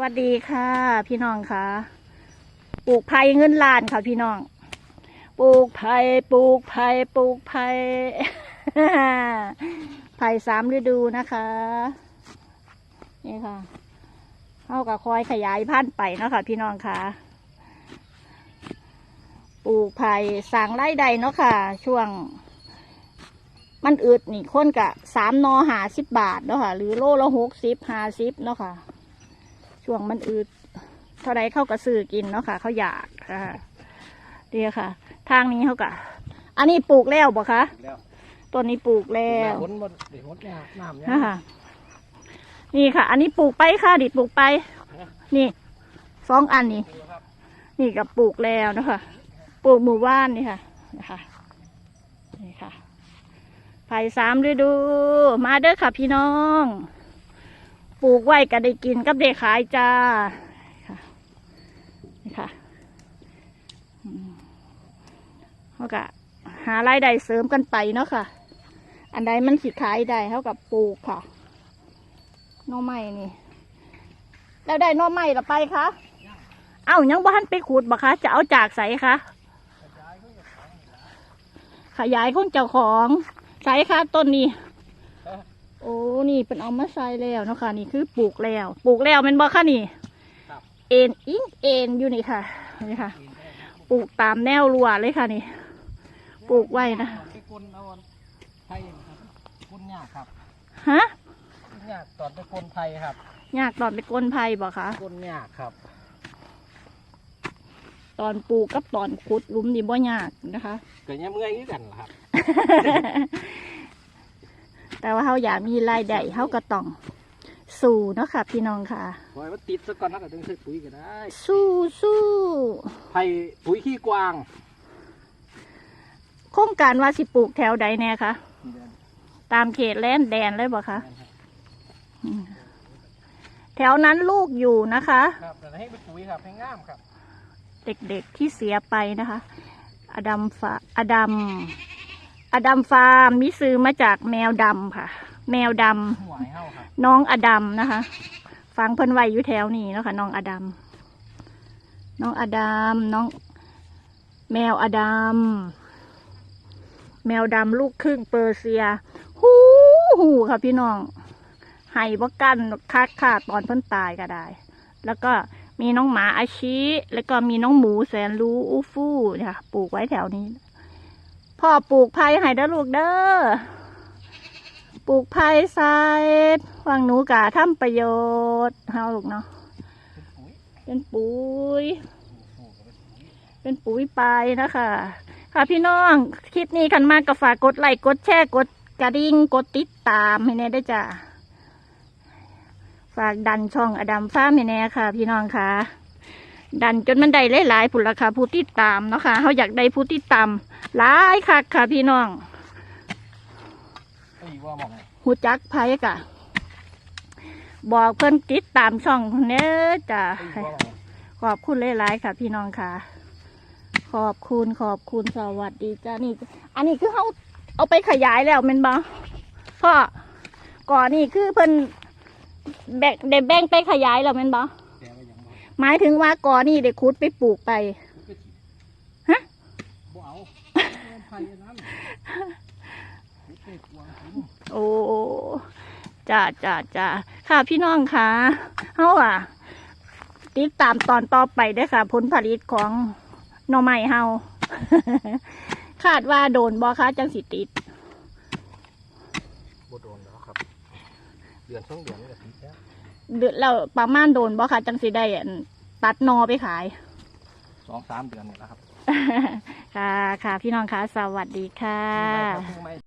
วัสดีค่ะ พี่น้องค่ะปลูกไผ่เงินล้านค่ะพี่น้องปลูกไผ่ปลูกไผ่ปลูกไผ่ไผ่สามฤดูนะคะ นี่ค่ะเข้ากับคอยขยายพันธุ์ไปเนาะค่ะพี่น้องค่ะปลูกไผ่สางไร่ใดเนาะค่ะ ช่วง มันอึดนี่ค้นกะสามนอหาสิบบาทเนาะค่ะ หรือโลละหกสิบห้าสิบเนาะค่ะ ช่วงมันอืดเท่าไรเข้ากระซื้อกินเนาะค่ะเขาอยากค่ะเดียวค่ะ ทางนี้เขากะอันนี้ปลูกแล้วบ่คะแล้วต้นนี้ปลูกแล้วหนบนเดี๋ยวหดเนี่ยน้ำเนี่ยนะคะนี่ค่ะ อันนี้ปลูกไปค่ะ ดิดปลูกไป นี่สองอันนี้นี่กับปลูกแล้วนะคะปลูกหมู่บ้านนี่ค่ะนะคะนี่ค่ะไผ่สามฤดู มาเด้อค่ะพี่น้องปลูก ไว้ก็ได้กินกับได้ขายจ้าค่ะนี่ค่ะเขาก็หารายได้เสริมกันไปเนาะค่ะ อันใดมันสิขายได้เท่ากับปลูกค่ะน่อไม้นี่ แล้วได้น่อไม้ละไปคะเอ้ายังบ้านไปขุดบ่คะ จะเอาจากใสคะขยายของเจ้าของใส่ค่ะต้นนี้ โอ้ นี่เป็นเอามาใส่แล้วเนาะค่ะ นี่คือปลูกแล้ว ปลูกแล้วแมันบ่คะนี่ครับเอ็นอิงเอ็นอยู่นี่ค่ะ นี่ค่ะ ปลูกตามแนวรั้วเลยค่ะนี่ ปลูกไว้นะไปกลนเอาไทยครับกลนยากครับฮะยากตอนไปกลนไทยครับยากตอนไปก้นไผ่บ่คะกลนยากครับ ตอนปลูกกับตอนขุดหลุมนี่บ่ยากนะคะเกิดยังเมื่อยคือกันล่ะครับ แต่ว่าเขาอยากมีรายได้เขาก็ต้องสู้เนาะค่ะ พี่น้องค่ะ ปล่อยมันติดซะก่อนแล้วก็ต้องใช้ปุ๋ยก็ได้สู้สู้ไทยปุ๋ยขี้กวางโครงการว่าสิปลูกแถวใดแน่คะตามเขตแลนแดนเลยบ่คะอืมแถวนั้นลูกอยู่นะคะ ครับแต่ให้เป็นปุ๋ยครับให้งามครับ เด็กๆที่เสียไปนะคะ อดัมฟาอดัม อดัมฟาร์มมิซื้อมาจากแมวดำค่ะ แมวดำหัวให้เฮาครับน้องอดัมนะคะ ฟังเพิ่นไว้อยู่แถวนี้เนาะค่ะน้องอดัมน้องอดัมน้อง แมวอดัมแมวดำลูกครึ่งเปอร์เซีย หูหูค่ะพี่น้องไห้บ่กันคักค่ะตอนเพิ่นตายก็ได้ แล้วก็มีน้องหมาอาชิ แล้วก็มีน้องหมูแสนรู้อูฟู่เนี่ยค่ะปลูกไว้แถวนี้ พ่อปลูกไผ่ให้เด้อลูกเด้อ ปลูกไผ่ใส่วางหนูกะทำประโยชน์เฮาลูกเนาะ เป็นปุ๋ย เป็นปุ๋ยไปนะคะ ค่ะพี่น้อง คลิปนี้คันมากก็ฝากกดไลค์ กดแชร์ กดกระดิ่ง กดติดตามให้แน่ได้จ้ะฝากดันช่องอดัมฟ้าให้แน่ค่ะ พี่น้องค่ะ ดันจนมันได้หลายๆผุนราคาผู้ติดตามเนาะค่ะเขาอยากได้ผู้ติดตามหลายคักค่ะพี่น้องหูจักไพ่กะ บอกเพิ่นติดตามช่องเนี้ยจ้ะขอบคุณหลายๆค่ะ พี่น้องค่ะ ขอบคุณขอบคุณสวัสดีจ้านี่ อันนี้คือเขาเอาไปขยายแล้วมันบ่พ่อก่อนนี่คือเพิ่นแบ่งได้แบ่งไปขยายแล้วมันบ่แต่ว่ายังบ่ หมายถึงว่าก่อนนี่ได้คุดไปปลูกไป ฮะบ่เอาไทยอันนั้นปุ๋ยขี้กวางผมโอ้จ้าจ้าจ้าค่ะพี่น้องค่ะเฮาอะ ติดตามตอนต่อไปเด้ค่ะ ผลผลิตของหน่อไม้เฮา คาดว่าโดนบอคะจังสิติด บ่โดนแล้วครับ เดือนสองเดือนนี่ก็ติดแล้ เดือนเราประมาณโดนบอคะจังสิได้อั่นตัดนอไปขาย สองสามเดือนนี่แหละครับค่ะค่ะพี่น้องคะสวัสดีค่ะ มีใบครับเพิ่งไม่